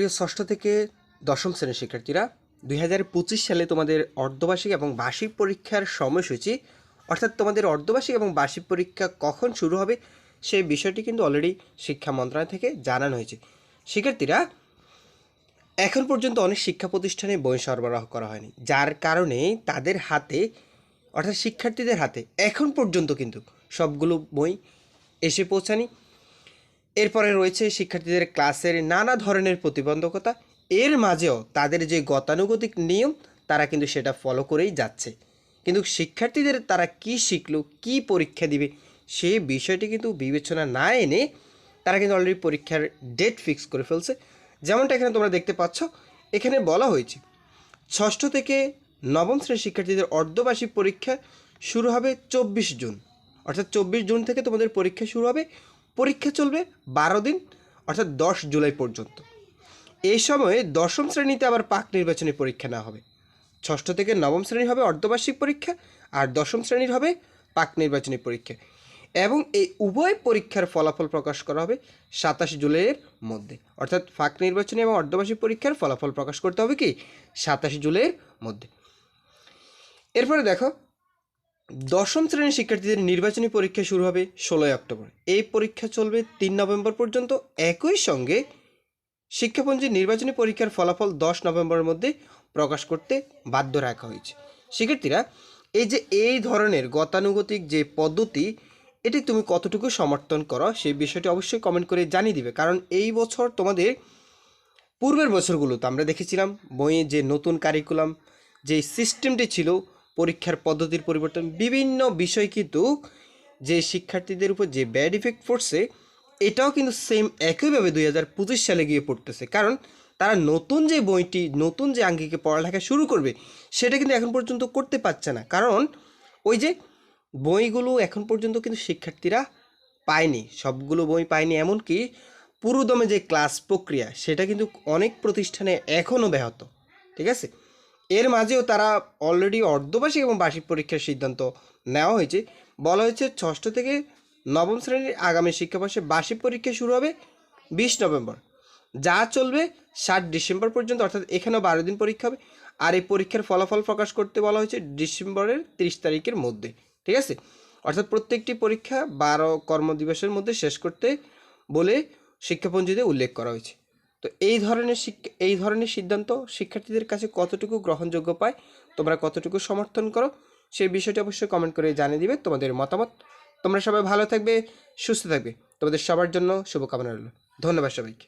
প্রিয় ষষ্ঠ থেকে দশম শ্রেণির শিক্ষার্থীরা, দুই হাজার পঁচিশ সালে তোমাদের অর্ধবার্ষিক এবং বার্ষিক পরীক্ষার সময়সূচি, অর্থাৎ তোমাদের অর্ধবার্ষিক এবং বার্ষিক পরীক্ষা কখন শুরু হবে সেই বিষয়টি কিন্তু অলরেডি শিক্ষা মন্ত্রণালয় থেকে জানানো হয়েছে। শিক্ষার্থীরা, এখন পর্যন্ত অনেক শিক্ষা প্রতিষ্ঠানে বই সরবরাহ করা হয়নি, যার কারণে তাদের হাতে, অর্থাৎ শিক্ষার্থীদের হাতে এখন পর্যন্ত কিন্তু সবগুলো বই এসে পৌঁছানি এরপরে রয়েছে শিক্ষার্থীদের ক্লাসের নানা ধরনের প্রতিবন্ধকতা। এর মাঝেও তাদের যে গতানুগতিক নিয়ম, তারা কিন্তু সেটা ফলো করেই যাচ্ছে। কিন্তু শিক্ষার্থীদের তারা কি শিখলো, কি পরীক্ষা দিবে সেই বিষয়টি কিন্তু বিবেচনা না এনে তারা কিন্তু অলরেডি পরীক্ষার ডেট ফিক্স করে ফেলছে। যেমনটা এখানে তোমরা দেখতে পাচ্ছ, এখানে বলা হয়েছে, ষষ্ঠ থেকে নবম শ্রেণির শিক্ষার্থীদের অর্ধবার্ষিক পরীক্ষা শুরু হবে চব্বিশ জুন। অর্থাৎ চব্বিশ জুন থেকে তোমাদের পরীক্ষা শুরু হবে পরীক্ষা চলবে বারো দিন, অর্থাৎ দশ জুলাই পর্যন্ত। এই সময়ে দশম শ্রেণীতে আবার পাক নির্বাচনী পরীক্ষা নেওয়া হবে। ষষ্ঠ থেকে নবম শ্রেণি হবে অর্ধবার্ষিক পরীক্ষা, আর দশম শ্রেণির হবে পাক নির্বাচনী পরীক্ষা। এবং এই উভয় পরীক্ষার ফলাফল প্রকাশ করা হবে সাতাশ জুলাইয়ের মধ্যে। অর্থাৎ ফাঁক নির্বাচনী এবং অর্ধবার্ষিক পরীক্ষার ফলাফল প্রকাশ করতে হবে কি? সাতাশ জুলাইয়ের মধ্যে। এরপরে দেখো দশম শ্রেণির শিক্ষার্থীদের নির্বাচনী পরীক্ষা শুরু হবে ষোলোই অক্টোবর। এই পরীক্ষা চলবে তিন নভেম্বর পর্যন্ত। একই সঙ্গে শিক্ষাপঞ্জীর নির্বাচনী পরীক্ষার ফলাফল দশ নভেম্বরের মধ্যে প্রকাশ করতে বাধ্য রাখা হয়েছে। শিক্ষার্থীরা, এই যে এই ধরনের গতানুগতিক যে পদ্ধতি, এটি তুমি কতটুকু সমর্থন করো সেই বিষয়টি অবশ্যই কমেন্ট করে জানিয়ে দিবে। কারণ এই বছর তোমাদের, পূর্বের বছরগুলোতে আমরা দেখেছিলাম, বইয়ে যে নতুন কারিকুলাম যে সিস্টেমটি ছিল পরীক্ষার পদ্ধতির পরিবর্তন, বিভিন্ন বিষয় কিন্তু যে শিক্ষার্থীদের উপর যে ব্যাড ইফেক্ট পড়ছে, এটাও কিন্তু সেম একইভাবে দুই হাজার পঁচিশ সালে গিয়ে পড়তেছে। কারণ তারা নতুন যে বইটি, নতুন যে আঙ্গিকে পড়ালেখা শুরু করবে, সেটা কিন্তু এখন পর্যন্ত করতে পারছে না। কারণ ওই যে বইগুলো এখন পর্যন্ত কিন্তু শিক্ষার্থীরা পায়নি, সবগুলো বই পায়নি, এমনকি পুরোদমে যে ক্লাস প্রক্রিয়া, সেটা কিন্তু অনেক প্রতিষ্ঠানে এখনও ব্যাহত। ঠিক আছে? এর মাঝেও তারা অলরেডি অর্ধবার্ষিক এবং বার্ষিক পরীক্ষার সিদ্ধান্ত নেওয়া হয়েছে। বলা হয়েছে ষষ্ঠ থেকে নবম শ্রেণির আগামী শিক্ষাবর্ষে বার্ষিক পরীক্ষা শুরু হবে বিশ নভেম্বর। যা চলবে ষাট ডিসেম্বর পর্যন্ত, অর্থাৎ এখানেও বারো দিন পরীক্ষা হবে। আর এই পরীক্ষার ফলাফল প্রকাশ করতে বলা হয়েছে ডিসেম্বরের তিরিশ তারিখের মধ্যে। ঠিক আছে? অর্থাৎ প্রত্যেকটি পরীক্ষা বারো কর্মদিবসের মধ্যে শেষ করতে বলে শিক্ষাপঞ্জিতে উল্লেখ করা হয়েছে। তো এই ধরনের এই ধরনের সিদ্ধান্ত শিক্ষার্থীদের কাছে কতটুকু গ্রহণযোগ্য পায়, তোমরা কতটুকু সমর্থন করো সেই বিষয়টি অবশ্যই কমেন্ট করে জানিয়ে দিবে তোমাদের মতামত। তোমরা সবাই ভালো থাকবে, সুস্থ থাকবে। তোমাদের সবার জন্য শুভকামনা রইল। ধন্যবাদ সবাইকে।